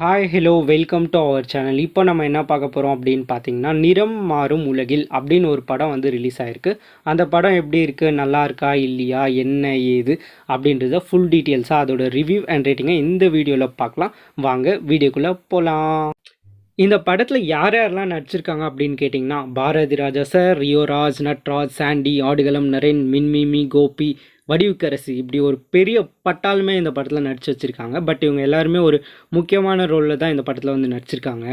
Hi hello welcome to our channel இப்போ நம்ம என்ன பார்க்க போகிறோம் அப்படின்னு பார்த்தீங்கன்னா நிறம் மாறும் உலகில் அப்படின்னு ஒரு படம் வந்து ரிலீஸ் ஆயிருக்கு. அந்த படம் எப்படி இருக்குது நல்லா இருக்கா? இல்லையா? என்ன ஏது? அப்படின்றத ஃபுல் டீட்டெயில்ஸாக அதோட ரிவ்யூ அண்ட் ரேட்டிங்கை இந்த வீடியோவில் பார்க்கலாம். வாங்க வீடியோக்குள்ளே போகலாம் இந்த படத்தில் யார் யாரெல்லாம் நடிச்சிருக்காங்க அப்படின்னு கேட்டிங்கன்னா பாரதி ராஜா சார் ரியோராஜ் நட்ராஜ் சாண்டி ஆடுகளம் நரேன் மின்மிமி கோபி வடிவுக்கரசி. இப்படி ஒரு பெரிய பட்டாலுமே இந்த படத்தில் நடிச்சு வச்சுருக்காங்க. பட் இவங்க எல்லாருமே ஒரு முக்கியமான ரோலில் தான் இந்த படத்தில் வந்து நடிச்சிருக்காங்க.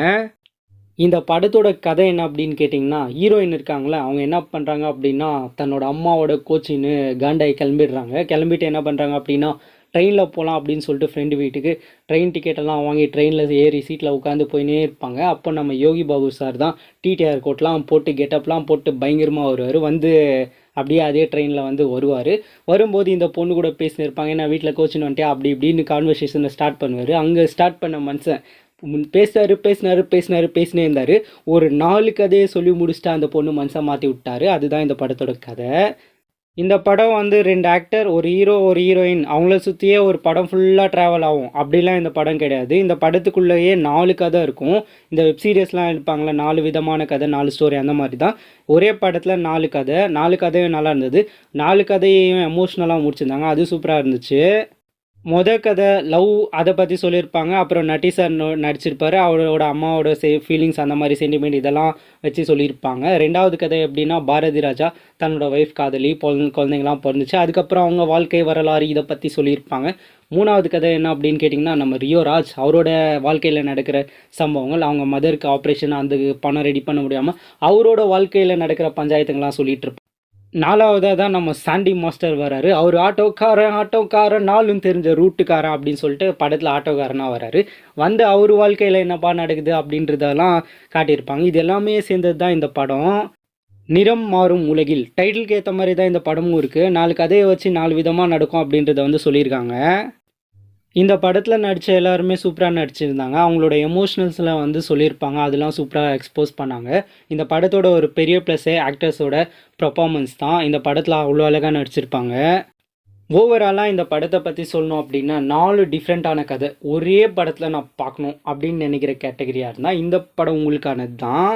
இந்த படத்தோட கதை என்ன அப்படின்னு கேட்டிங்கன்னா ஹீரோயின் இருக்காங்களே அவங்க என்ன பண்ணுறாங்க அப்படின்னா தன்னோட அம்மாவோட கோச்சின்னு காண்டாய் கிளம்பிடுறாங்க. கிளம்பிட்டு என்ன பண்ணுறாங்க அப்படின்னா ட்ரெயினில் போகலாம் அப்படின்னு சொல்லிட்டு ஃப்ரெண்டு வீட்டுக்கு ட்ரெயின் டிக்கெட்டெல்லாம் வாங்கி ட்ரெயினில் ஏறி சீட்டில் உட்காந்து போயினே இருப்பாங்க. அப்போ நம்ம யோகி பாபு சார் தான் டிடிஆர் கோட்லாம் போட்டு கெட்டப்லாம் போட்டு பயங்கரமாக வருவார். வந்து அப்படியே அதே ட்ரெயினில் வந்து வருவார். வரும்போது இந்த பொண்ணு கூட பேசினிருப்பாங்க ஏன்னா வீட்டில் கோச்சின்னு வந்துட்டேன் அப்படி இப்படின்னு கான்வர்சேஷனை ஸ்டார்ட் பண்ணுவார். அங்கே ஸ்டார்ட் பண்ண மனுஷன் முன் பேசினாரு பேசினாரு பேசினாரு பேசினே இருந்தார். ஒரு நாலு கதையை சொல்லி முடிச்சுட்டு அந்த பொண்ணு மனுஷன் மாற்றி விட்டாரு. அதுதான் இந்த படத்தோட கதை. இந்த படம் வந்து ரெண்டு ஆக்டர் ஒரு ஹீரோ ஒரு ஹீரோயின் அவங்கள சுற்றியே ஒரு படம் ஃபுல்லாக ட்ராவல் ஆகும். அப்படிலாம் இந்த படம் கிடையாது. இந்த படத்துக்குள்ளேயே நாலு கதை இருக்கும். இந்த வெப் சீரியஸ்லாம் எடுப்பாங்களே நாலு விதமான கதை நாலு ஸ்டோரி அந்த மாதிரி தான் ஒரே படத்தில் நாலு கதை. நாலு கதையும் நல்லா இருந்தது. நாலு கதையையும் எமோஷ்னலாக முடிச்சிருந்தாங்க. அது சூப்பராக இருந்துச்சு. மொத கதை லவ் அதை பற்றி சொல்லியிருப்பாங்க. அப்புறம் நட்டி சார் நடிச்சிருப்பார். அவரோட அம்மாவோட சே ஃபீலிங்ஸ் அந்த மாதிரி சென்டிமெண்ட் இதெல்லாம் வச்சு சொல்லியிருப்பாங்க. ரெண்டாவது கதை எப்படின்னா பாரதி ராஜா தன்னோட ஒய்ஃப் காதலி குழந்தைங்களாம் பிறந்துச்சு. அதுக்கப்புறம் அவங்க வாழ்க்கை வரலாறு இதை பற்றி சொல்லியிருப்பாங்க. மூணாவது கதை என்ன அப்படின்னு கேட்டிங்கன்னா நம்ம ரியோ ராஜ் அவரோட வாழ்க்கையில் நடக்கிற சம்பவங்கள். அவங்க மதருக்கு ஆப்ரேஷன் அந்த பணம் ரெடி பண்ண முடியாமல் அவரோட வாழ்க்கையில் நடக்கிற பஞ்சாயத்துங்களாம் சொல்லிகிட்டு இருப்பாங்க. நாலாவதாக தான் நம்ம சாண்டி மாஸ்டர் வராரு. அவர் ஆட்டோக்காரன் ஆட்டோக்காரன் நாளும் தெரிஞ்ச ரூட்டுக்காரன் அப்படின்னு சொல்லிட்டு படத்தில் ஆட்டோக்காரனாக வராரு. வந்து அவர் வாழ்க்கையில் என்னப்பா நடக்குது அப்படின்றதெல்லாம் காட்டியிருப்பாங்க. இது எல்லாமே சேர்ந்தது தான் இந்த படம். நிறம் மாறும் உலகில். டைட்டிலுக்கு ஏற்ற மாதிரி தான் இந்த படமும் இருக்குது நாலு கதையை வச்சு நாலு விதமாக நடக்கும் அப்படின்றத வந்து சொல்லியிருக்காங்க. இந்த படத்தில் நடித்த எல்லாருமே சூப்பராக நடிச்சிருந்தாங்க. அவங்களோட எமோஷனல்ஸில் வந்து சொல்லியிருப்பாங்க. அதெல்லாம் சூப்பராக எக்ஸ்போஸ் பண்ணாங்க. இந்த படத்தோட ஒரு பெரிய ப்ளஸ்ஸே ஆக்டர்ஸோட பர்ஃபாமன்ஸ் தான். இந்த படத்தில் அவ்வளோ அழகாக நடிச்சிருப்பாங்க. ஓவராலாக இந்த படத்தை பற்றி சொல்லணும் அப்படின்னா நாலு டிஃப்ரெண்ட்டான கதை. ஒரே படத்தில் நான் பார்க்கணும் அப்படின்னு நினைக்கிற கேட்டகரியாக இருந்தால் இந்த படம் உங்களுக்கானது தான்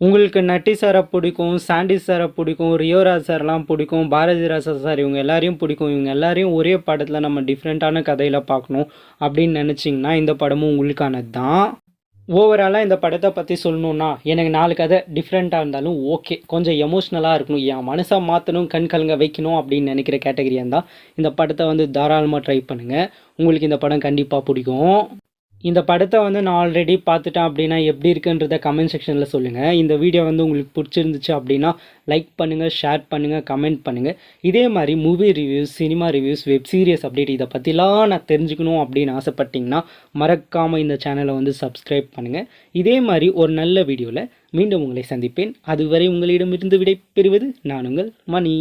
உங்களுக்கு நட்டி சாரை பிடிக்கும் சாண்டி சாரை பிடிக்கும் ரியோராஜ் சார்லாம் பிடிக்கும் பாரதி ராஜா சார் இவங்க எல்லாரையும் பிடிக்கும். இவங்க எல்லாரையும் ஒரே படத்தில் நம்ம டிஃப்ரெண்ட்டான கதையில் பார்க்கணும் அப்படின்னு நினச்சிங்கன்னா இந்த படமும் உங்களுக்கானது தான் ஓவராலாக இந்த படத்தை பற்றி சொல்லணுன்னா எனக்கு நாலு கதை டிஃப்ரெண்ட்டாக இருந்தாலும் ஓகே கொஞ்சம் எமோஷ்னலாக இருக்கணும். என் மனசை மாற்றணும் கண் கலங்க வைக்கணும் அப்படின்னு நினைக்கிற கேட்டகரியாக இருந்தால் இந்த படத்தை வந்து தாராளமாக ட்ரை பண்ணுங்கள் உங்களுக்கு இந்த படம் கண்டிப்பாக பிடிக்கும். இந்த படத்தை வந்து நான் ஆல்ரெடி பார்த்துட்டேன் அப்படின்னா எப்படி இருக்குன்றத கமெண்ட் செக்ஷனில் சொல்லுங்கள் இந்த வீடியோ வந்து உங்களுக்கு பிடிச்சிருந்துச்சு அப்படின்னா லைக் பண்ணுங்கள் ஷேர் பண்ணுங்கள் கமெண்ட் பண்ணுங்கள் இதே மாதிரி movie reviews cinema reviews web series update இதை பற்றிலாம் நான் தெரிஞ்சுக்கணும் அப்படின்னு ஆசைப்பட்டீங்கன்னா மறக்காமல் இந்த சேனலை வந்து சப்ஸ்கிரைப் பண்ணுங்கள் இதே மாதிரி ஒரு நல்ல வீடியோவில் மீண்டும் உங்களை சந்திப்பேன். அதுவரை உங்களிடமிருந்து விடை பெறுவது நான் உங்கள் மணி.